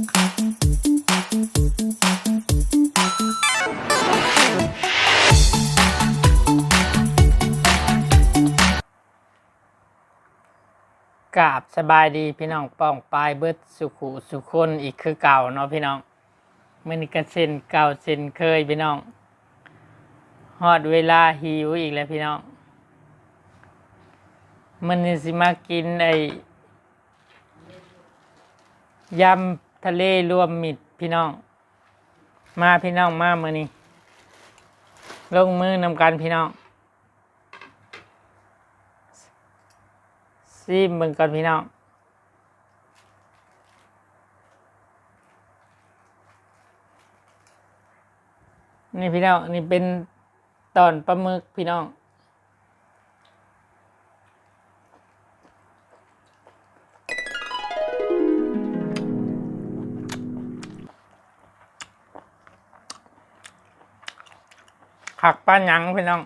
กราบสบายดีพี่น้องป้องปลายเบิดสุขุสุคนอีกคือเก่าเนาะพี่น้องมื่อนี้กันเส้นเก่าเส้นเคยพี่น้องฮอดเวลาหิวอีกแล้วพี่น้องมันสิมากินไอ้ยำ ทะเลรวมมิตรพี่น้อง มาพี่น้องมามื่อนี้ลงมือนำกันพี่น้องซีมเบิ่งก่อนพี่น้องนี่พี่น้องนี่เป็นตอนปลาหมึกพี่น้อง ผักป้าหยังพี่น้อง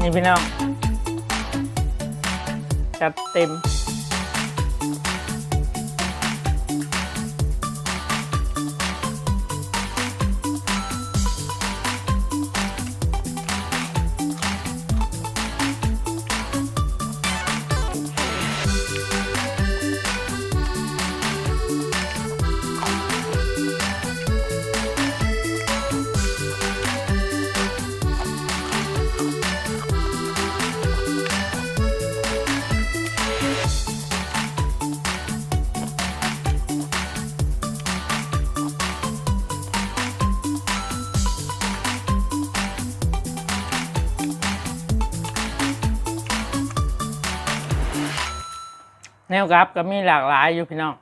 นี่พี่น้อง จัดเต็ม แนวกับก็มีหลากหลายอยู่พี่น้อง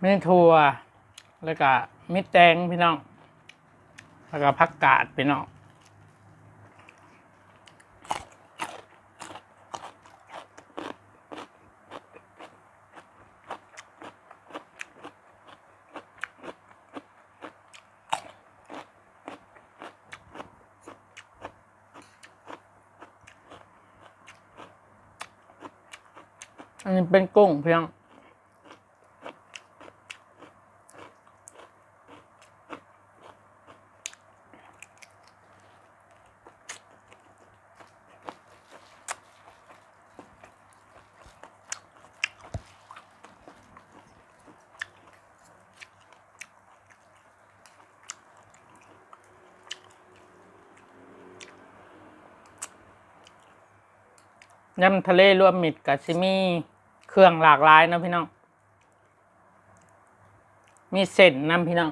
มีถั่วแล้วก็มีแตงพี่น้อง แล้วก็ผักกาดพี่น้อง อันนี้เป็นกุ้งเพี่น้องยำทะเลรวมมิตรกับซิมี เครื่องหลากหลายนะพี่น้อง มีเส้นน้ำพี่น้อง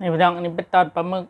นี่พี่น้องอันนี้เป็นตอนปลาหมึก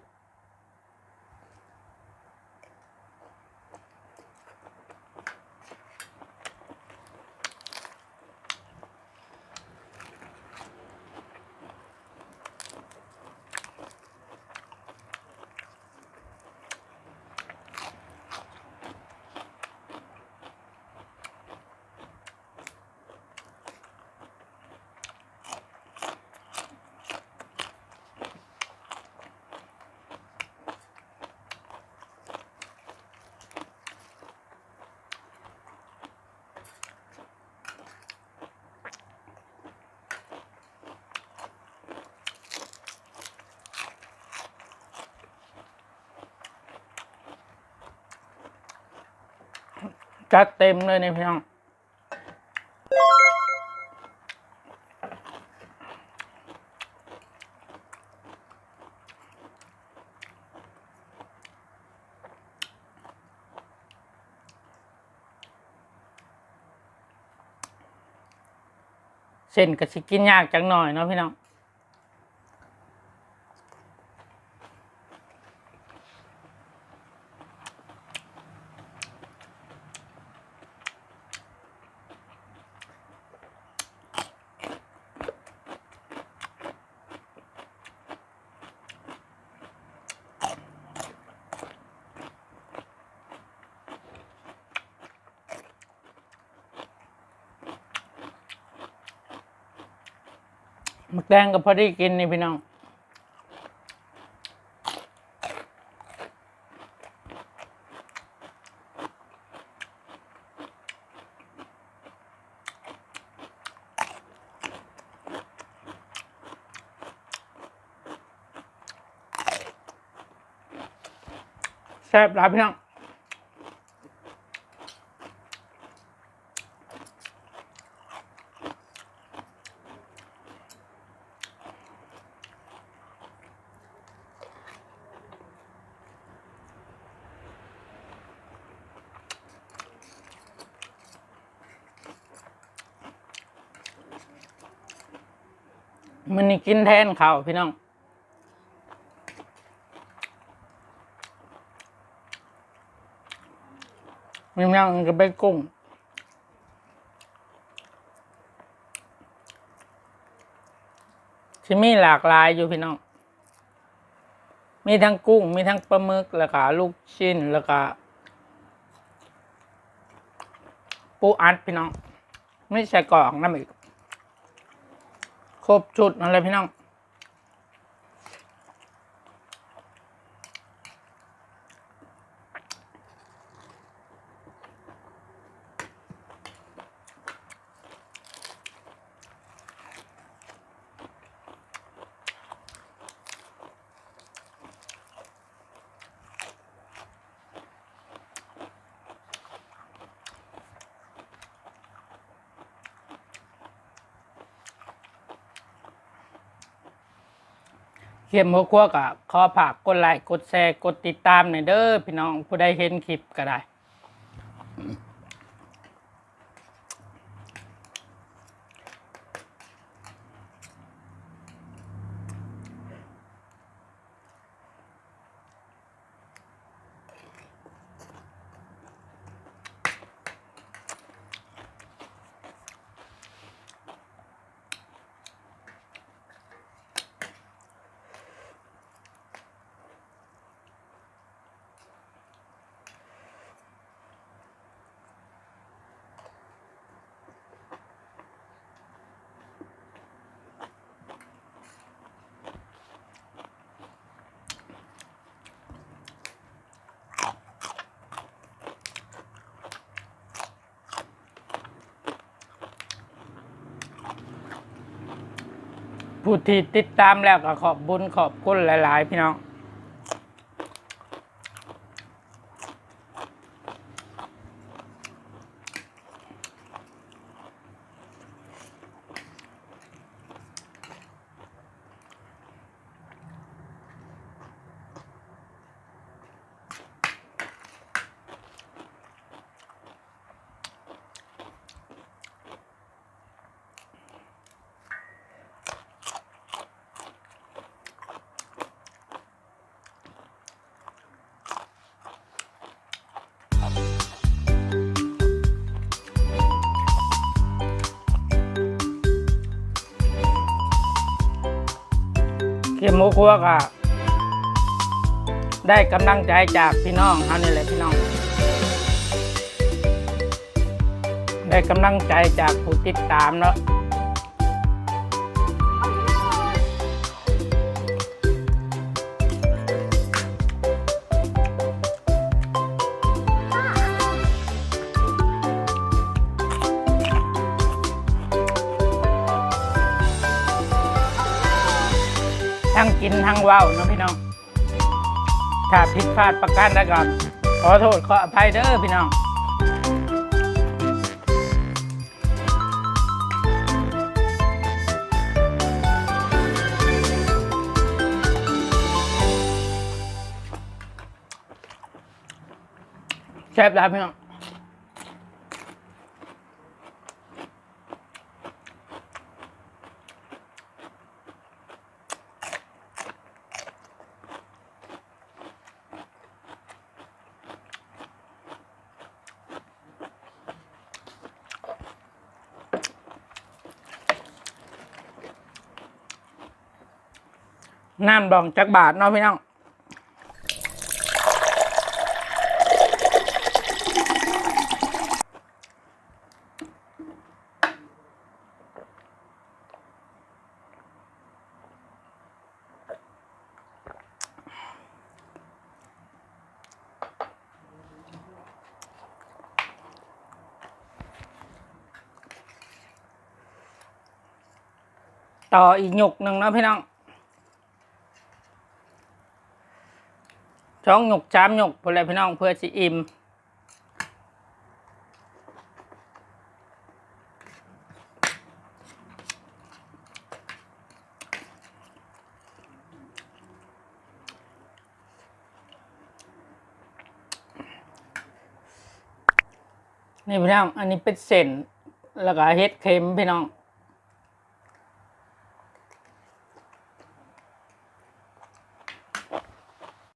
จัดเต็มเลยเนี่พี่น้องเส้นก็สิกินยากจังหน่อยเนาะพี่น้อง มึกแดงก็พอได้กินนี่พี่น้องแซ่บหลายพี่น้อง มันนี่กินแทนข้าวพี่น้องมีแมงกับใบกุ้งที่มีหลากหลายอยู่พี่น้อง มีทั้งกุ้ง มีทั้งปลาหมึก แล้วก็ลูกชิ้น แล้วก็ปูอัดพี่น้อง ไม่ใช่กรอกน้ำอีก ครบจุดอะไรพี่น้อง เขียมหัวคั่วกะขอผักกดไลค์กดแชร์กดติดตามหน่อยเด้อพี่น้องผู้ใดเห็นคลิปก็ได้ ผู้ที่ติดตามแล้วก็ขอบบุญขอบคุณหลาย ๆ พี่น้อง หมูครัวก็ได้กำลังใจจากพี่น้องเท่านี้แหละพี่น้อง ได้กำลังใจจากผู้ติดตามเนาะ ทั้งกินทั้งว้าเนาะพี่น้อง ถ้าผิดพลาดประการใดก็ขอโทษขออภัยเด้อพี่น้องแซ่บหลายพี่น้อง น้ำดองจักบาทเนาะพี่น้องต่ออีกหยกหนึ่งนะพี่น้อง ช่องหยกจามหยกพล้วพี่น้องเพื่อสิอิ่มนี่พี่น้อง อันนี้เป็นเส้น แล้วก็เฮ็ดเค็มพี่น้อง